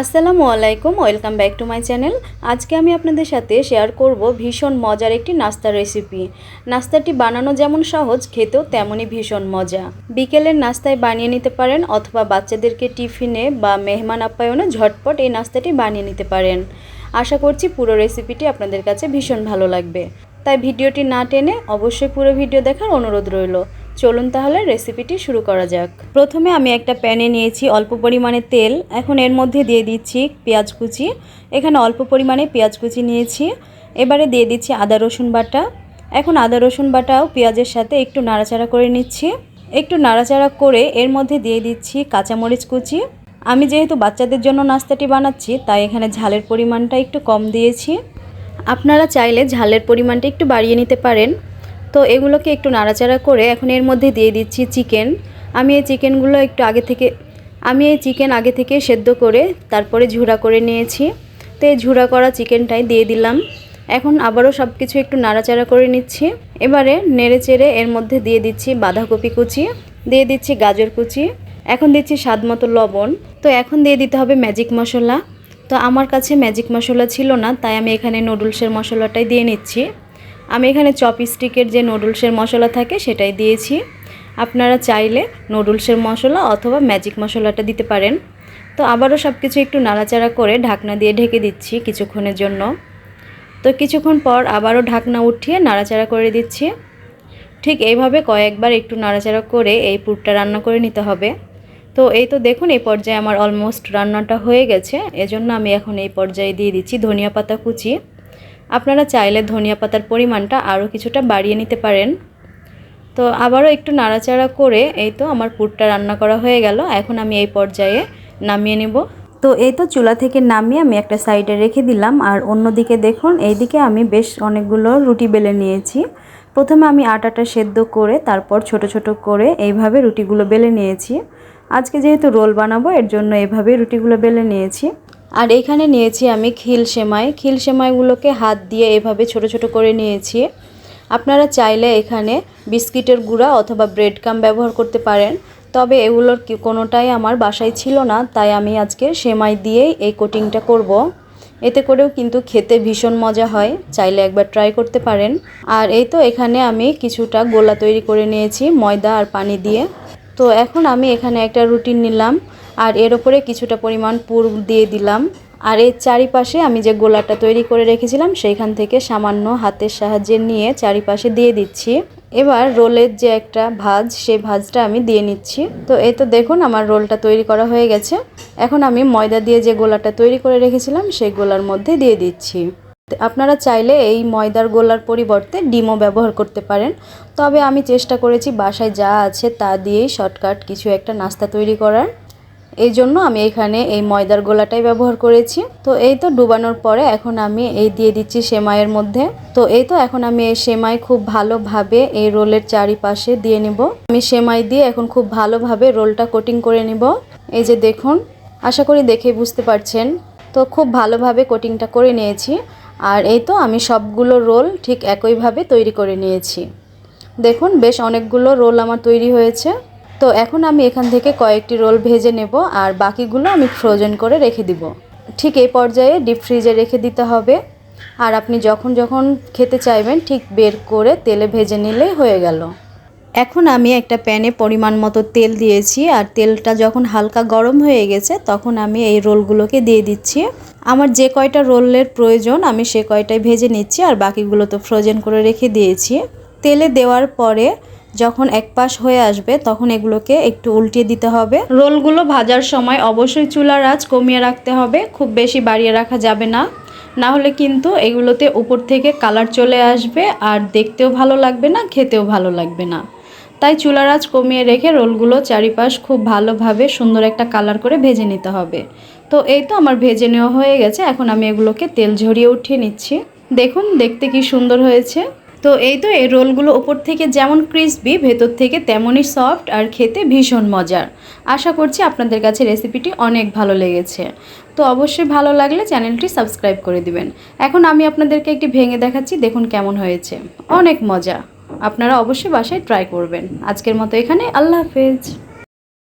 আসসালামু আলাইকুম, welcome back to my channel. আজকে আমি আপনাদের সাথে শেয়ার করব ভীষণ মজার একটি নাস্তার রেসিপি। নাস্তাটি বানানো যেমন সহজ, খেতেও তেমনই ভীষণ মজা। বিকেলের নাস্তায় বানিয়ে নিতে পারেন অথবা বাচ্চাদেরকে টিফিনে বা মেহমান আপ্যায়নে ঝটপট এই নাস্তাটি বানিয়ে নিতে পারেন। আশা করছি পুরো রেসিপিটি আপনাদের কাছে ভীষণ ভালো লাগবে। তাই ভিডিওটি না টেনে অবশ্যই পুরো ভিডিও দেখার অনুরোধ রইল। চলুন তাহলে রেসিপিটি শুরু করা যাক। প্রথমে আমি একটা প্যানে নিয়েছি অল্প পরিমাণে তেল। এখন এর মধ্যে দিয়ে দিচ্ছি পেঁয়াজ কুচি। এখানে অল্প পরিমাণে পেঁয়াজ কুচি নিয়েছি। এবারে দিয়ে দিচ্ছি আদা, রসুন বাটা। এখন আদা, রসুন বাটাও পেঁয়াজের সাথে একটু নাড়াচাড়া করে নিচ্ছি। একটু নাড়াচাড়া করে এর মধ্যে দিয়ে দিচ্ছি কাঁচামরিচ কুচি। আমি যেহেতু বাচ্চাদের জন্য নাস্তাটি বানাচ্ছি, তাই এখানে ঝালের পরিমাণটা একটু কম দিয়েছি। আপনারা চাইলে ঝালের পরিমাণটা একটু বাড়িয়ে নিতে পারেন। তো এগুলোকে একটু নাড়াচাড়া করে এখন এর মধ্যে দিয়ে দিচ্ছি চিকেন। আমি এই চিকেনগুলো একটু আগে থেকে আমি এই চিকেন আগে থেকে সেদ্ধ করে তারপরে ঝুরা করে নিয়েছি। তো এই ঝুরা করা চিকেনটাই দিয়ে দিলাম। এখন আবারও সব কিছু একটু নাড়াচাড়া করে নিচ্ছি। এবারে নেড়ে চেড়ে এর মধ্যে দিয়ে দিচ্ছি বাঁধাকপি কুচি, দিয়ে দিচ্ছি গাজর কুচি, এখন দিচ্ছি স্বাদ মতো লবণ। তো এখন দিয়ে দিতে হবে ম্যাজিক মশলা। তো আমার কাছে ম্যাজিক মশলা ছিল না, তাই আমি এখানে নুডলসের মশলাটাই দিয়ে নিচ্ছি। আমি এখানে চপস্টিকের যে নুডলসের মশলা থাকে সেটাই দিয়েছি। আপনারা চাইলে নুডলসের মশলা অথবা ম্যাজিক মশলাটা দিতে পারেন। তো আবারও সব কিছু একটু নাড়াচাড়া করে ঢাকনা দিয়ে ঢেকে দিচ্ছি কিছুক্ষণের জন্য। তো কিছুক্ষণ পর আবারও ঢাকনা উঠিয়ে নাড়াচাড়া করে দিচ্ছি। ঠিক এইভাবে কয়েকবার একটু নাড়াচাড়া করে এই পুরটা রান্না করে নিতে হবে। তো এই তো দেখুন এই পর্যায়ে আমার অলমোস্ট রান্নাটা হয়ে গেছে। এজন্য আমি এখন এই পর্যায়ে দিয়ে দিচ্ছি ধনিয়া পাতা কুচি। আপনারা চাইলে ধনিয়া পাতার পরিমাণটা আরও কিছুটা বাড়িয়ে নিতে পারেন। তো আবারও একটু নাড়াচাড়া করে এই তো আমার পুরটা রান্না করা হয়ে গেল। এখন আমি এই পর্যায়ে নামিয়ে নেব। তো এই তো চুলা থেকে নামিয়ে আমি একটা সাইডে রেখে দিলাম। আর অন্যদিকে দেখুন, এইদিকে আমি বেশ অনেকগুলো রুটি বেলে নিয়েছি। প্রথমে আমি আটাটা সেদ্ধ করে তারপর ছোট ছোট করে এইভাবে রুটিগুলো বেলে নিয়েছি। আজকে যেহেতু রোল বানাবো, এর জন্য এভাবে রুটিগুলো বেলে নিয়েছি। আর এখানে নিয়েছি আমি খিল সেমাই। খিল সেমাইগুলোকে হাত দিয়ে এভাবে ছোট ছোট করে নিয়েছি। আপনারা চাইলে এখানে বিস্কিটের গুঁড়া অথবা ব্রেড কাম ব্যবহার করতে পারেন। তবে এগুলোর কোনোটাই আমার বাসায় ছিল না, তাই আমি আজকে সেমাই দিয়েই এই কোটিংটা করব। এতে করেও কিন্তু খেতে ভীষণ মজা হয়, চাইলে একবার ট্রাই করতে পারেন। আর এই তো এখানে আমি কিছুটা গোলা তৈরি করে নিয়েছি, ময়দা আর পানি দিয়ে। তো এখন আমি এখানে একটা রুটিন নিলাম। আর এর ওপরে কিছুটা পরিমাণ পুর দিয়ে দিলাম। আর এর চারিপাশে আমি যে গোলাটা তৈরি করে রেখেছিলাম, সেইখান থেকে সামান্য হাতের সাহায্যে নিয়ে চারিপাশে দিয়ে দিচ্ছি। এবার রোলের যে একটা ভাজ সেই ভাজটা আমি দিয়ে নিচ্ছি। তো এই তো দেখুন আমার রোলটা তৈরি করা হয়ে গেছে। এখন আমি ময়দা দিয়ে যে গোলাটা তৈরি করে রেখেছিলাম, সেই গোলার মধ্যে দিয়ে দিচ্ছি। আপনারা চাইলে এই ময়দার গোলার পরিবর্তে ডিমও ব্যবহার করতে পারেন। তবে আমি চেষ্টা করেছি বাসায় যা আছে তা দিয়েই শর্টকাট কিছু একটা নাস্তা তৈরি করার। এই জন্য আমি এখানে এই ময়দার গোলাটাই ব্যবহার করেছি। তো এই তো ডুবানোর পরে এখন আমি এই দিয়ে দিচ্ছি সেমাইয়ের মধ্যে। তো এই তো এখন আমি এই সেমাই খুব ভালোভাবে এই রোলের চারিপাশে দিয়ে নিব। আমি সেমাই দিয়ে এখন খুব ভালোভাবে রোলটা কোটিং করে নিব। এই যে দেখুন, আশা করি দেখে বুঝতে পারছেন। তো খুব ভালোভাবে কোটিংটা করে নিয়েছি। আর এই তো আমি সবগুলো রোল ঠিক একইভাবে তৈরি করে নিয়েছি। দেখুন, বেশ অনেকগুলো রোল আমার তৈরি হয়েছে। তো এখন আমি এখান থেকে কয়েকটি রোল ভেজে নেব আর বাকিগুলো আমি ফ্রোজেন করে রেখে দিব। ঠিক এই পর্যায়ে ডিপ ফ্রিজে রেখে দিতে হবে। আর আপনি যখন যখন খেতে চাইবেন, ঠিক বের করে তেলে ভেজে নিলেই হয়ে গেল। এখন আমি একটা প্যানে পরিমাণ মতো তেল দিয়েছি আর তেলটা যখন হালকা গরম হয়ে গেছে, তখন আমি এই রোলগুলোকে দিয়ে দিচ্ছি। আমার যে কয়টা রোলের প্রয়োজন, আমি সে কয়টাই ভেজে নিচ্ছি আর বাকিগুলো তো ফ্রোজেন করে রেখে দিয়েছি। তেলে দেওয়ার পরে যখন এক পাশ হয়ে আসবে, তখন এগুলোকে একটু উল্টিয়ে দিতে হবে। রোলগুলো ভাজার সময় অবশ্যই চুলার আঁচ কমিয়ে রাখতে হবে, খুব বেশি বাড়িয়ে রাখা যাবে না। না হলে কিন্তু এগুলোতে উপর থেকে কালার চলে আসবে, আর দেখতেও ভালো লাগবে না, খেতেও ভালো লাগবে না। তাই চুলার আঁচ কমিয়ে রেখে রোলগুলো চারিপাশ খুব ভালোভাবে সুন্দর একটা কালার করে ভেজে নিতে হবে। তো এই তো আমার ভেজে নেওয়া হয়ে গেছে, এখন আমি এগুলোকে তেল ঝরিয়ে উঠিয়ে নিচ্ছি। দেখুন, দেখতে কি সুন্দর হয়েছে। তো এই তো এই রোলগুলো ওপর থেকে যেমন ক্রিসপি ভেতর থেকে তেমনই সফট আর খেতে ভীষণ মজার। আশা করছি আপনাদের কাছে রেসিপিটি অনেক ভালো লেগেছে। তো অবশ্যই ভালো লাগলে চ্যানেলটি সাবস্ক্রাইব করে দিবেন। এখন আমি আপনাদেরকে একটি ভেঙে দেখাচ্ছি, দেখুন কেমন হয়েছে। অনেক মজা। আপনারা অবশ্যই বাসায় ট্রাই করবেন। আজকের মতো এখানে, আল্লাহ হাফেজ।